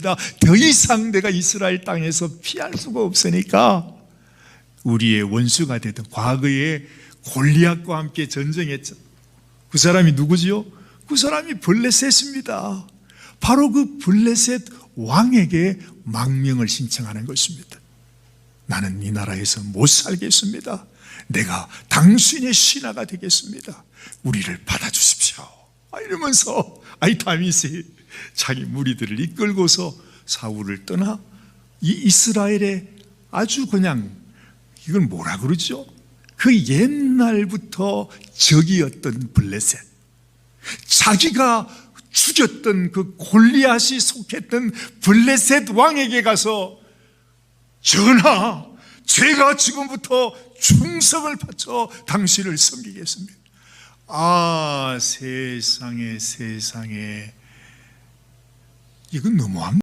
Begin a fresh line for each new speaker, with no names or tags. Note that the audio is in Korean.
더 이상 내가 이스라엘 땅에서 피할 수가 없으니까 우리의 원수가 되던 과거에 골리앗과 함께 전쟁했죠. 그 사람이 누구지요? 그 사람이 블레셋입니다. 바로 그 블레셋 왕에게 망명을 신청하는 것입니다. 나는 이 나라에서 못 살겠습니다. 내가 당신의 신하가 되겠습니다. 우리를 받아주십시오. 아, 이러면서 아이 다윗이 자기 무리들을 이끌고서 사울을 떠나 이 이스라엘의 아주 그냥 이걸 뭐라 그러죠? 그 옛날부터 적이었던 블레셋 자기가 죽였던 그 골리앗이 속했던 블레셋 왕에게 가서 전하, 제가 지금부터 충성을 바쳐 당신을 섬기겠습니다. 아, 세상에, 세상에. 이건 너무합니다.